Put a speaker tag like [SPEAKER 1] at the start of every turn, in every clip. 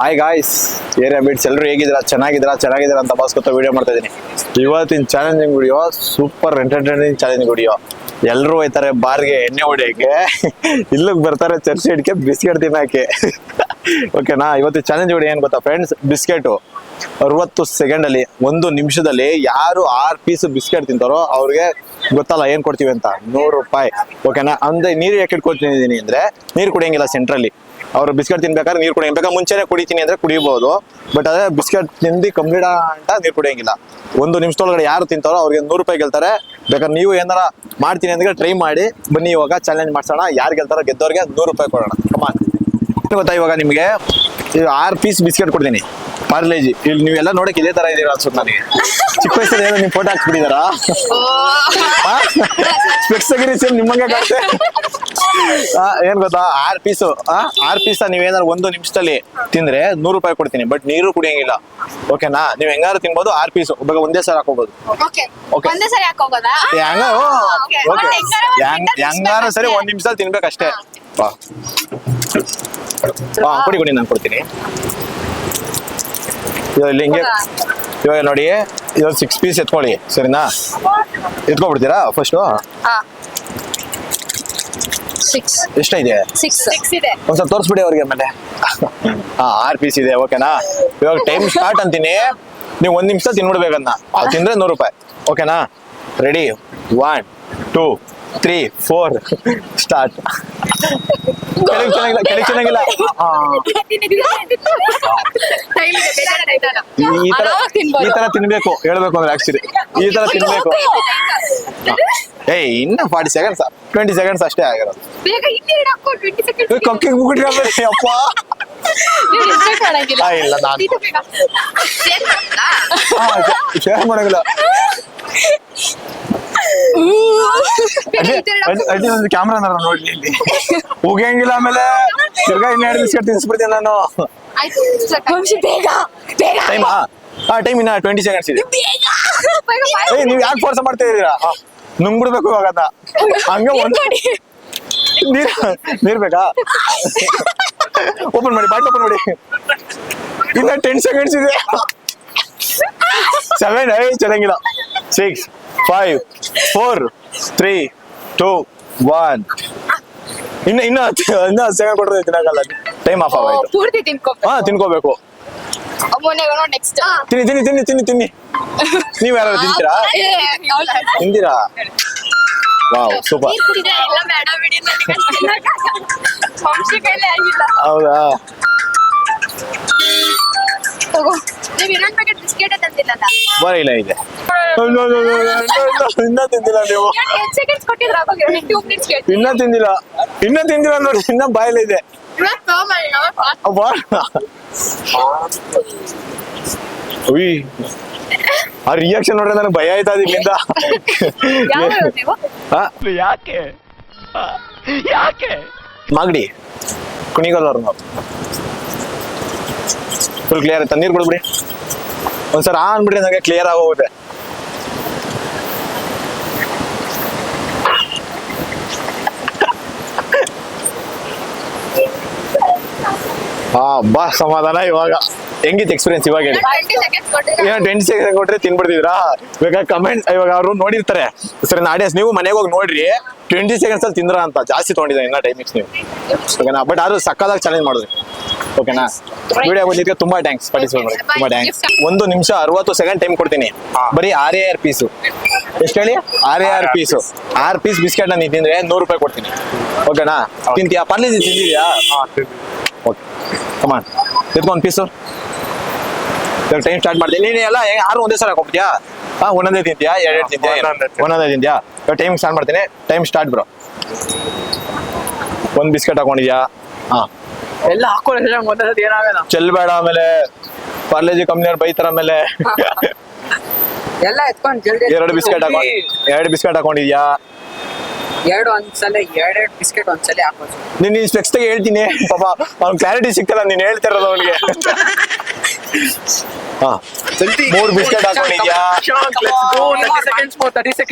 [SPEAKER 1] Hi guys area bits ಎಲ್ಲರೂ ಹೇಗಿದ್ದೀರಾ? ಚೆನ್ನಾಗಿದ್ದೀರಾ? ಚೆನ್ನಾಗಿದ್ದೀರಾ ಅಂತ ಭಾಸ್ಕೊತ ವಿಡಿಯೋ ಮಾಡ್ತಾ ಇದ್ದೀನಿ. ಇವತ್ತಿನ challenging video super entertaining challenging video ಎಲ್ಲರೂ ಹೋಯ್ತಾರೆ ಬಾರ್ಗೆ ಎಣ್ಣೆ ಹೊಡಿಯೋಕೆ ಇಲ್ಲಿಗೆ ಬರ್ತಾರೆ ಚರ್ಚ್ ಹಿಡ್ಕೆ ಬಿಸ್ಕೆಟ್ ತಿನ್ನೋಕೆ ಓಕೆನಾ ಇವತ್ತು ಚಾಲೆಂಜ್ ವಿಡಿಯೋ ಏನು ಗೊತ್ತಾ ಫ್ರೆಂಡ್ಸ್ ಬಿಸ್ಕೆಟು ಅರವತ್ತು ಸೆಕೆಂಡಲ್ಲಿ ಒಂದು ನಿಮಿಷದಲ್ಲಿ ಯಾರು ಆರು ಪೀಸ್ ಬಿಸ್ಕೆಟ್ ತಿಂತಾರೋ ಅವ್ರಿಗೆ ಗೊತ್ತಲ್ಲ ಏನು ಕೊಡ್ತೀವಿ ಅಂತ. ನೂರು ರೂಪಾಯಿ. ಓಕೆನಾ ಅಂದರೆ ನೀರು ಯಾಕೆ ಇಟ್ಕೊಳ್ತಿದ್ದೀನಿ ಅಂದ್ರೆ, ನೀರು ಕುಡಿಯಂಗಿಲ್ಲ ಸೆಂಟ್ರಲ್ಲಿ ಅವ್ರು ಬಿಸ್ಕೆಟ್ ತಿನ್ಬೇಕಾದ್ರೆ ನೀರು ಕುಡಿಯ ಮುಂಚೆನೆ ಕುಡಿತೀನಿ ಅಂದ್ರೆ ಕುಡಿಬಹುದು ಬಟ್ ಅದೇ ಬಿಸ್ಕೆಟ್ ತಿಂದು ಕಂಪ್ಲೀಟ್ ಅಂತ ನೀರು ಕುಡಿಯಂಗಿಲ್ಲ. ಒಂದು ನಿಮಿಷದೊಳಗಡೆ ಯಾರು ತಿಂತಾರೋ ಅವ್ರಿಗೆ ನೂರು ರೂಪಾಯಿ ಗೆಲ್ತಾರೆ. ಬೇಕಾದ್ರೆ ನೀವು ಏನಾರ ಮಾಡ್ತೀನಿ ಅಂದ್ರೆ ಟ್ರೈ ಮಾಡಿ. ಬನ್ನಿ ಇವಾಗ ಚಾಲೆಂಜ್ ಮಾಡ್ಸೋಣ. ಯಾರು ಗೆಲ್ತಾರೋ ಗೆದ್ದವ್ರಿಗೆ ನೂರು ರೂಪಾಯಿ ಕೊಡೋಣ. ಕಮಾನ್ ಗೊತ್ತಾ ಇವಾಗ ನಿಮಗೆ? ಆರು ಪೀಸ್ ಬಿಸ್ಕೆಟ್ ಕೊಡ್ತೀನಿ. ಪಾರ್ಲೇಜಿ ಇಲ್ಲಿ ನೀವೆಲ್ಲ ನೋಡಕ್ ಇದೇ ತರ ಇದೀರ ಅನ್ಸುತ್ತೆ ನನಗೆ. ಚಿಕ್ಕ ವಯಸ್ಸಲ್ಲಿ ಏನೋ ನೀವು ಫೋಟೋ ಹಾಕ್ಬಿಟ್ಟಿದಾರ ಸ್ಪೆಕ್ಸ್ ತೆಗಿರಿ ಸೇಮ್ ನಿಮ್ಮಂಗೆ ಕಾಣುತ್ತೆ ಏನ್ ಗೊತ್ತಾ? ಆರ್ ಪೀಸು ಆರ್ ಪೀಸ್ ನೀವೇನಾದ್ರು ಒಂದು ನಿಮಿಷದಲ್ಲಿ ತಿಂದ್ರೆ ನೂರು ರೂಪಾಯಿ ಕೊಡ್ತೀನಿ ಬಟ್ ನೀರು ಕುಡಿಯಂಗಿಲ್ಲ. ಓಕೆನಾ ನೀವ್ ಹೆಂಗಾರು ತಿನ್ಬೋದು ಆರ್ ಪೀಸು ಇವಾಗ ಒಂದೇ ಸಲ ಹಾಕೋಬಹುದು
[SPEAKER 2] ಹೆಂಗಾರ
[SPEAKER 1] ಸರಿ. ಒಂದ್ ನಿಮಿಷದಲ್ಲಿ ತಿನ್ಬೇಕಷ್ಟೇ. ಕೊಡಿ ಕೊಡಿ ನಾನು ಕೊಡ್ತೀನಿ. ಇಲ್ಲಿ ಹಿಂಗೆ. ಇವಾಗ ನೋಡಿ ಇವಾಗ ಸಿಕ್ಸ್ ಪೀಸ್ ಎತ್ಕೊಳ್ಳಿ ಸರಿನಾ? ಎತ್ಕೊಬಿಡ್ತೀರಾ ಫಸ್ಟು
[SPEAKER 2] ಹಾ. ಒಂದ್ಸಲ
[SPEAKER 1] ಎಷ್ಟೈದೆ
[SPEAKER 2] ಸಿಕ್ಸ್ ಸಿಕ್ಸ್ ಇದೆ.
[SPEAKER 1] ಒಂದ್ ತೋರಿಸ್ಬಿಡಿ ಅವ್ರಿಗೆ ಆಮೇಲೆ. ಹಾ ಆರ್ ಪೀಸ್ ಇದೆ ಓಕೆನಾ ಇವಾಗ ಟೈಮ್ ಸ್ಟಾರ್ಟ್ ಅಂತೀನಿ. ನೀವು ಒಂದ್ ನಿಮಿಷ ತಿನ್ಬಿಡ್ಬೇಕನ್ನ ಅದು ತಿಂದ್ರೆ ನೂರು ರೂಪಾಯಿ. ಓಕೆನಾ ready one two three four start ಕೆಳಗೆ ಚೆನ್ನಾಗಿಲ್ಲ ಕೆಳಗೆ ಚೆನ್ನಾಗಿಲ್ಲ ಈ- ತರ ಈ ತರ ತಿನ್ಬೇಕು ಹೇಳ್ಬೇಕು ಅಂದ್ರೆ ಆಕ್ಚುಲಿ ಈ ತರ ತಿನ್ಬೇಕು. ಏಯ್ ಇನ್ನ ಫಾರ್ಟಿ ಸೆಕೆಂಡ್ಸ್ ಟ್ವೆಂಟಿ ಸೆಕೆಂಡ್ಸ್ ಅಷ್ಟೇ ಆಗಿರೋದು. ಕಕ್ಕಿಗೆ ಮುಗಿಟ್ಕೊಳ್ಬೇಡಿ ಅಪ್ಪ. ಇಲ್ಲ, ನಾನು-? ಶೇರ್ ಮಾಡಂಗಿಲ್ಲ. ಅಡ್ಡಿ. ಒಂದು ಕ್ಯಾಮ್ರಾ ನೋಡ್ಲಿ ಇಲ್ಲಿ. ಹೋಗಂಗಿಲ್ಲ ಆಮೇಲೆ ತಿರ್ಗಾ ಇನ್ನೆರಡು ಬಿಸ್ಕೆಟ್ ತಿನ್ಸ್ಬಿಡ್ತೀನಿ ನಾನು.
[SPEAKER 2] ವಂಶಿ ಬೇಗ ಬೇಗ.
[SPEAKER 1] ಟೈಮಾ ಹಾ ಟೈಮ್ ಇನ್ನ ಟ್ವೆಂಟಿ ಸೆಕೆಂಡ್ಸ್ ಇದೆ.
[SPEAKER 2] ಬೇಗ. ಬೇಗ
[SPEAKER 1] ಏಯ್ ನೀವು ಯಾಕೆ ಫೋರ್ಸ್ ಮಾಡ್ತಾ ಇದ್ದೀರಾ? ನುಂಗ್ಬಿಡ್ಬೇಕು ಇವಾಗ ಹಂಗೆ ಒಂದು ನೀರ್ ನೀರ್ ಬೇಕಾ? ಓಪನ್ ಮಾಡಿ ಬಾಟ್ಲ್ ಓಪನ್ ಮಾಡಿ. ಇನ್ನ ಟೆನ್ ಸೆಕೆಂಡ್ಸ್ ಇದೆ. ಸೆವೆನ್ ಐ ಚೆನ್ನಾಗಿಲ್ಲ. Six five four three two one ಇನ್ನ ಇನ್ನ ಇನ್ನ ಸೇವೆ ಕೊಟ್ಟರೆ ತಿನ್ನಕಲ್ಲ ಟೈಮ್ ಆಫ್ ಆಗೋಯ್ತು.
[SPEAKER 2] ಪೂರ್ತಿ ತಿನ್ಕೋ
[SPEAKER 1] ಹಾ ತಿನ್ಕೋಬೇಕು.
[SPEAKER 2] ನೆಕ್ಸ್ಟ್
[SPEAKER 1] ತಿನ್ನಿ ತಿನ್ನಿ ತಿನ್ನಿ. ತಿನ್ನಿ ತಿನ್ನಿ ನೀವ್ ಯಾರು ತಿಂತೀರಾ? ತಿಂತೀರಾ? ವಾವ್ ಸೂಪರ್ ಹೌದಾ?
[SPEAKER 2] ತಗೋ. ನೀವ್ ಇನ್ನೊಂದ್ ಪ್ಯಾಕೆಟ್ ಬಿಸ್ಕೆಟ್ ತಂದಿಲ್ಲಲ್ಲ
[SPEAKER 1] ಬರ ಇಲ್ಲ ಇದೆ. ಇನ್ನ ತಿಂದಿಲ್ಲ ನೀವು.
[SPEAKER 2] ಎರಡು ಸೆಕೆಂಡ್ಸ್ ಕೊಟ್ಟಿದ್ರ ಅವಾಗ? ಟೂ ಮಿನಿಟ್ಸ್ ಕೇಳ್ತೀನಿ.
[SPEAKER 1] ಇನ್ನ ತಿಂದಿಲ್ಲ. ಇನ್ನ ತಿಂದಿಲ್ಲ ನೋಡಿ ಇನ್ನ ಉಯ್. ಆ ರಿಯಾಕ್ಷನ್ ನೋಡ್ರೆ ನನಗೆ ಭಯ ಆಯ್ತಾ ಇಲ್ಲಿಂದ? ಯಾಕೆ? ಯಾಕೆ? ಮಾಗಡಿ. ಕುಣಿಗಲ್ಲವ್ರು ನಾವು. ಫುಲ್ ಕ್ಲಿಯರ್ ಆಯ್ತಾ? ನೀರು ಕೊಡ್ಬಿಡಿ ಒಂದ್ಸರಿ ಆನ್ ಬಿಡ್ರಿ ನನಗೆ ಕ್ಲಿಯರ್ ಆಗೋಗುತ್ತೆ. ಹಾ ಬಾ ಸಮಾಧಾನ ಇವಾಗ. ಹೆಂಗಿತ್ತು ಎಕ್ಸ್ಪೀರಿಯನ್ಸ್ ಇವಾಗ ಹೇಳಿ? ಏನೋ ಟ್ವೆಂಟಿ ಸೆಕೆಂಡ್ ಕೊಟ್ರೆ ತಿನ್ಬಿಡ್ತಿದ್ರಾ? ಇವಾಗ ಕಮೆಂಟ್ ಇವಾಗ ಅವರು ನೋಡಿರ್ತಾರೆ. ಸರಿ ಆಡಿಯನ್ಸ್ ನೀವು ಮನೆಗೆ ಹೋಗಿ ನೋಡ್ರಿ. ಟ್ವೆಂಟಿ ಸೆಕೆಂಡ್ಸ್ ಅಲ್ಲಿ ತಿಂದ್ರ ಅಂತ ಜಾಸ್ತಿ ತೊಗೊಂಡಿದ್ದೆ ಇನ್ನ ಟೈಮಿಂಗ್ಸ್ ನೀವು. ಓಕೆನಾ? ಬಟ್ ಆದ್ರೂ ಸಕ್ಕದಾಗಿ ಚಾಲೆಂಜ್ ಮಾಡಿದ್ರಿ. ಓಕೆನಾ ವಿಡಿಯೋ ಬಂದಿದ್ದಕ್ಕೆ ತುಂಬಾ ಥ್ಯಾಂಕ್ಸ್ ಪಾರ್ಟಿಸಿಪೇಟ್ ಮಾಡಿ ತುಂಬಾ ಥ್ಯಾಂಕ್ಸ್ ಒಂದು ನಿಮಿಷ ಅರವತ್ತು ಸೆಕೆಂಡ್ ಟೈಮ್ ಕೊಡ್ತೀನಿ. ಬರೀ ಆರೇ ಆರ್ ಪೀಸು ಎಷ್ಟು ಹೇಳಿ? ಆರೇ ಆರ್ ಪೀಸು ಆರ್ ಪೀಸ್ ಬಿಸ್ಕೆಟ್ ನಾನು ತಿಂದ್ರೆ ನೂರು ರೂಪಾಯಿ ಕೊಡ್ತೀನಿ. ಓಕೆನಾ ತಿಂತೀಯಾ? ಪರ್ಲಿ ತಿಂದಿದ್ಯಾ ಓಕೆ ಕಮಾನ್ ಒಂದು ಪೀಸು ಟೈಮ್ ಸ್ಟಾರ್ಟ್ ಮಾಡ್ತೀನಿ ನೀನು ಎಲ್ಲ ಹೆಂಗ್ ಆರು ಒಂದೇ ಸಲ ಕೊಡ್ತೀಯಾ? ಹಾ ಒಂದೊಂದೇ ತಿಂತೀಯಾ? ಎರಡೆರಡು ತಿಂತೀಯಾ?
[SPEAKER 3] ಒಂದೊಂದೇ
[SPEAKER 1] ಒಂದೊಂದೇ ತಿಂತೀಯಾ? ಟೈಮ್ ಸ್ಟಾರ್ಟ್ ಮಾಡ್ತೀನಿ. ಟೈಮ್ ಸ್ಟಾರ್ಟ್ ಬ್ರೋ ಒಂದು ಬಿಸ್ಕೆಟ್ ಹಾಕೊಂಡಿದ್ಯಾ? ಹಾ.
[SPEAKER 3] ಎಲ್ಲ ಹಾಕೊಳ್ಳಿ ಒಂದೊಂದು ಏನಾಗಲ್ಲ
[SPEAKER 1] ಚೆಲ್ಬೇಡ ಆಮೇಲೆ ಪಾರ್ಲೇಜಿ ಕಂಪ್ನಿಯವ್ರು ಬೈತಾರ ಆಮೇಲೆ.
[SPEAKER 3] ಎಲ್ಲ ಎತ್ಕೊಂಡ್ ಜಲ್ದಿ
[SPEAKER 1] ಎರಡು ಬಿಸ್ಕೆಟ್ ಹಾಕೊಂಡ್ ಎರಡು ಬಿಸ್ಕೆಟ್ ಹಾಕೊಂಡಿದ್ಯಾ?
[SPEAKER 3] ಎರಡು ಒಂದ್ಸಲ ಎರಡೆರಡು ಬಿಸ್ಕೆಟ್ ಒಂದ್ಸಲ ಹಾಕೋದು.
[SPEAKER 1] ನೀನ್ ನೀನ್ ಸ್ಪೆಕ್ಸ್ ತೆಗೆ ಹೇಳ್ತೀನಿ. ಪಾಪ ಅವ್ನ್ ಕ್ಲಾರಿಟಿ ಸಿಕ್ಕಲ್ಲ ನೀನ್ ಹೇಳ್ತಿರೋದು ಅವನಿಗೆ. ಹಾ. ಮೂರ್ ಬಿಸ್ಕೆಟ್ ಹಾಕೊಂಡಿದ್ಯಾ?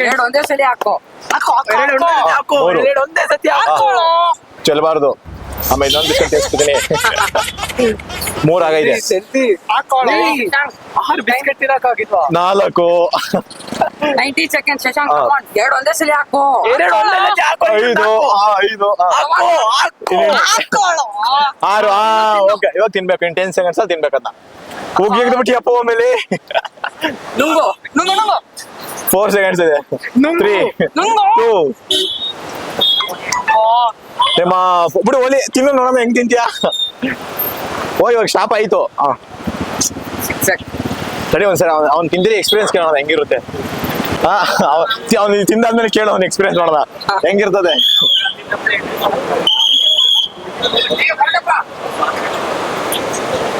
[SPEAKER 3] ಎರಡು ಒಂದೇ ಸಲ ಹಾಕೋ.
[SPEAKER 1] ಹಾಕೋ
[SPEAKER 3] ಎರಡು ಒಂದೇ ಸತಿ ಹಾಕೋ.
[SPEAKER 1] ಚೆಲ್ಬಾರ್ದು. ಆಮೇಲೆ ಇನ್ನೊಂದು ಬಿಸ್ಕೆಟ್ ತಿನ್ಸ್ಬಿಡ್ತೀನಿ ಮೂರ್ ಆಗೈತೆ.
[SPEAKER 3] ಸೆಲ್ಫಿ ಆರು ಬಿಸ್ಕೆಟ್ ತಿನ್ನಕ್ಕಾಗಿಲ್ವಾ
[SPEAKER 1] ನಾಲ್ಕು.
[SPEAKER 3] Ninety second Shashank. ಎರಡು ಒಂದೇ ಸಲ ಹಾಕು.
[SPEAKER 2] ಎರಡು ಒಂದೇ ಸಲ ಹಾಕು.
[SPEAKER 1] ಐದು ಆ, ಐದು. ಆರು ಆ ಓಕೆ. ಇವಾಗ ತಿನ್ಬೇಕು. ಇನ್ ಟೆನ್ ಸೆಕೆಂಡ್ಸ್ ಅಲ್ಲಿ ತಿನ್ಬೇಕಂತ ಹೋಗಿ ಬಿಟ್ಟಿಯಪ್ಪ ಆಮೇಲೆ.
[SPEAKER 3] ನುಂಗು ನುಂಗು ನುಂಗು.
[SPEAKER 1] ಫೋರ್ ಸೆಕೆಂಡ್ಸ್ ಇದೆ. ತ್ರೀ. ಟೂ ನಿಮ್ಮ ಬಿಡು ಹೋಲಿ ತಿನ್ನು ನೋಡೋಣ ಹೆಂಗ್ ತಿಂತೀಯಾ? ಓ ಇವಾಗ ಶಾಪ್ ಆಯ್ತು. ಹಾ ಸರಿ. ಒಂದ್ಸರಿ ಅವ್ನು ಅವ್ನು ತಿಂದಿರಿ ಎಕ್ಸ್ಪೀರಿಯನ್ಸ್ ಕೇಳೋಣ ಹೆಂಗಿರುತ್ತೆ? ಹಾ ಅವ್ನು ತಿಂದಾದ್ಮೇಲೆ ಕೇಳೋ ಅವ್ನ ಎಕ್ಸ್ಪೀರಿಯನ್ಸ್ ನೋಡೋಣ. ಹೆಂಗಿರ್ತದೆ?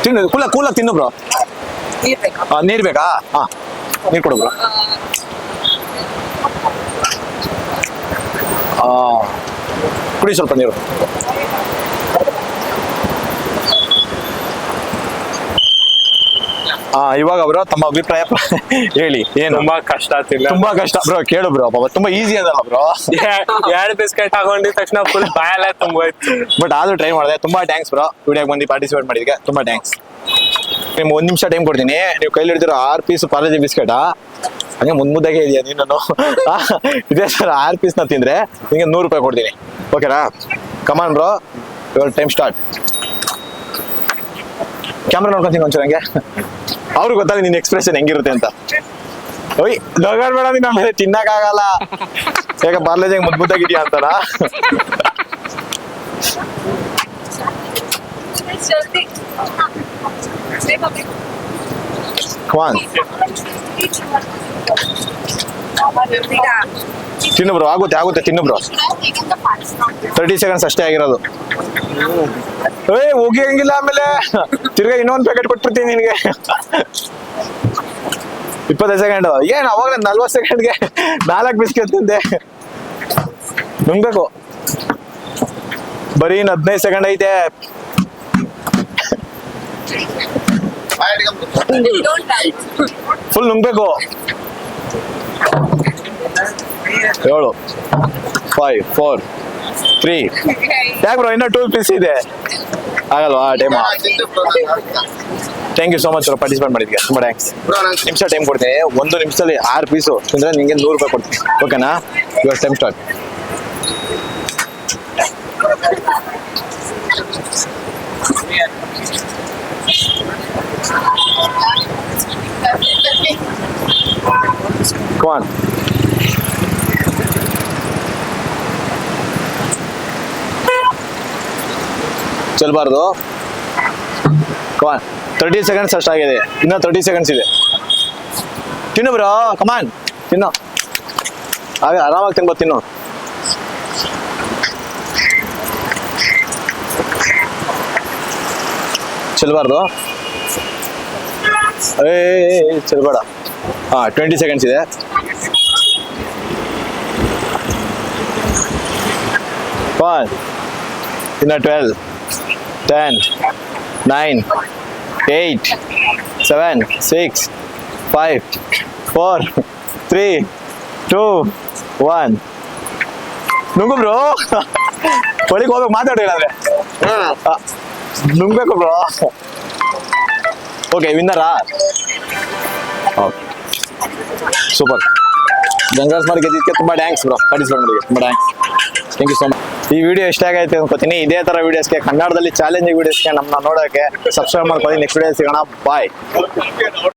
[SPEAKER 1] ತಿನ್ನು ಕೂಲ ಕೂಲ ತಿನ್ನು ಬ್ರೋ.
[SPEAKER 3] ನೀರ್ ಬೇಕಾ?
[SPEAKER 1] ಹಾ ನೀರ್ ಕೊಡು ಬ್ರೋ. ಆ. ಕುಡಿ ಸ್ವಲ್ಪ ನೀರು. ಹಾ ಇವಾಗ ಬ್ರೋ ತಮ್ಮ ಅಭಿಪ್ರಾಯ ಹೇಳಿ ಏನು?
[SPEAKER 4] ತುಂಬಾ ಕಷ್ಟ ಆಗ್ತಿಲ್ಲ
[SPEAKER 1] ತುಂಬಾ ಕಷ್ಟ. ಬ್ರೋ ಕೇಳು ಬ್ರೋ ಪಾಪ ತುಂಬಾ ಈಸಿ ಅದಲ್ಲ ಬ್ರೋ.
[SPEAKER 4] ಎರಡು ಬಿಸ್ಕೆಟ್ ಹಾಕೊಂಡಿದ ತಕ್ಷಣ ಫುಲ್ ಬಾಯಲ್ಲ ತುಂಬೋಯ್ತು.
[SPEAKER 1] ಬಟ್ ಆದ್ರೂ ಟ್ರೈ ಮಾಡಿದೆ. ತುಂಬಾ ಥ್ಯಾಂಕ್ಸ್ ಬ್ರೋ. ವಿಡಿಯೋಗೆ ಬಂದು ಪಾರ್ಟಿಸಿಪೇಟ್ ಮಾಡಿದ್ಗೆ ತುಂಬಾ ಥ್ಯಾಂಕ್ಸ್ ನಿಮ್ಗೆ ಒಂದು ನಿಮಿಷ ಟೈಮ್ ಕೊಡ್ತೀನಿ. ನೀವು ಕೈಲಿ ಹಿಡಿದಿರೋ ಆರು ಪೀಸ್ ಪಾರ್ಲೆಜಿ ಬಿಸ್ಕೆಟ್ ಹಂಗೆ ಮುದ್ ಮುದ್ದಾಗೆ ಇದೆಯಾ ನೀನು ಇದೇ ಸರ್ ಆರು ಪೀಸ್ನ ತಿಂದ್ರೆ ನಿಮಗೆ ನೂರು ರೂಪಾಯಿ ಕೊಡ್ತೀನಿ. ಓಕೆನಾ ಕಮಾನ್ ಬ್ರೋ ಇವಾಗ ಟೈಮ್ ಸ್ಟಾರ್ಟ್ ಕ್ಯಾಮ್ರಾ ನೋಡ್ಕೊಂತೀನಿ ಒಂಚೂರು ಹಂಗೆ. ಅವ್ರಿಗೆ ಗೊತ್ತಾಗ ನಿನ್ನ ಎಕ್ಸ್ಪ್ರೆಷನ್ ಹೆಂಗಿರುತ್ತೆ ಅಂತ. ಓಯ್ ನಗಾಡ್ ಬೇಡ ನಿನ್ನ ಮೇಲೆ ತಿನ್ನಕ್ಕಾಗಲ್ಲ ಯಾಕೆ ಪಾರ್ಲೇಜ್ ಮುದ್ ಮುದ್ದಾಗಿದ್ಯಾ ಅಂತಾರ
[SPEAKER 2] ಈಗ.
[SPEAKER 1] ತಿನ್ನು ಬ್ರೋ ಆಗುತ್ತೆ ಆಗುತ್ತೆ ತಿನ್ನು ಬ್ರೋ ತರ್ಟಿ ಸೆಕೆಂಡ್ಸ್ ಅಷ್ಟೇ ಆಗಿರೋದು. ಏ ಹೋಗಿ ಹಂಗಿಲ್ಲ ಆಮೇಲೆ. ತಿರ್ಗಾ ಇನ್ನೊಂದು ಪ್ಯಾಕೆಟ್ ಕೊಟ್ಬಿಡ್ತೀನಿ ನಿನಗೆ. ಇಪ್ಪತ್ತೈದು ಸೆಕೆಂಡ್ ಏನ್ ಅವಾಗ ನಲ್ವತ್ತು ಸೆಕೆಂಡ್ಗೆ ನಾಲ್ಕು ಬಿಸ್ಕೆಟ್ ತಿಂದೆ. ನುಂಗಬೇಕು ಬರೀ ಹದಿನೈದು ಸೆಕೆಂಡ್ ಐತೆ. ಫುಲ್ ನುಂಗ್ಬೇಕು ಏಳು. ಫೈವ್ ಫೋರ್ ತ್ರೀ ಯಾಕೆ ಬ್ರೋ ಇನ್ನೂ ಟೂ ಪೀಸ್ ಇದೆ? ಆಗಲ್ವಾ time thank you so much participate ಮಾಡಿದ್ಗೆ ತುಂಬ ಥ್ಯಾಂಕ್ಸ್ ನಿಮಿಷ ಟೈಮ್ ಕೊಡ್ತೀನಿ. ಒಂದು ನಿಮಿಷದಲ್ಲಿ ಆರು ಪೀಸು ತಿಂದ್ರೆ ನಿಂಗೆ ನೂರು ರೂಪಾಯಿ ಕೊಡ್ತೀನಿ. ಓಕೆನಾ ಇವಾಗ ಟೈಮ್ ಸ್ಟಾರ್ಟ್ Come on. ಚೆಲ್ಬಾರ್ದು. ಕಮಾನ್ ತರ್ಟಿ ಸೆಕೆಂಡ್ಸ್ ಅಷ್ಟಾಗಿದೆ ಇನ್ನ ತರ್ಟಿ ಸೆಕೆಂಡ್ಸ್ ಇದೆ. ತಿನ್ನು ಬ್ರೋ ಕಮಾನ್ ತಿನ್ನು. ಆಗ ಆರಾಮಾಗಿ ತಿನ್ಬೋದು ತಿನ್ನು. ಚೆಲ್ಬಾರ್ದು. ಏ ಚೆಲ್ಬೇಡ. ಹಾ ಟ್ವೆಂಟಿ ಸೆಕೆಂಡ್ಸ್ ಇದೆ. ಒನ್ ಇನ್ನು twelve ten nine eight seven six five four three two one ನುಂಗು bro. ಹೊಳಿಗೆ ಹೋಗ್ಬೇಕು ಮಾತಾಡಿ ಇಲ್ಲಾಂದ್ರೆ. ನುಂಗ್ಬೇಕು ಬ್ರೋ. ಓಕೆ ವಿನ್ನರಾ ಓಕೆ ಸೂಪರ್ ಗಂಗಾಸ್ ಮಾಡಿ ಗೆದ್ದಿದ್ದಕ್ಕೆ ತುಂಬ ಡ್ಯಾಂಕ್ಸ್ ಬ್ರೋ ಪಾರ್ಟಿಸಿಪೇಟ್ ಮಾಡಿದ್ದೆ ತುಂಬ thanks thank you so much ಈ ವಿಡಿಯೋ ಇಷ್ಟ ಆಗೈತೆ ಅನ್ಕೋತೀನಿ. ಇದೇ ಥರ ವಿಡಿಯೋಸ್ಗೆ ಕನ್ನಡದಲ್ಲಿ ಚಾಲೆಂಜಿಂಗ್ ವಿಡಿಯೋಸ್ಗೆ ನಮ್ಮನ್ನ ನೋಡೋಕ್ಕೆ ಸಬ್ಸ್ಕ್ರೈಬ್ ಮಾಡ್ಕೊಳ್ಳಿ. ನೆಕ್ಸ್ಟ್ ವಿಡಿಯೋ ಸಿಗೋಣ. ಬಾಯ್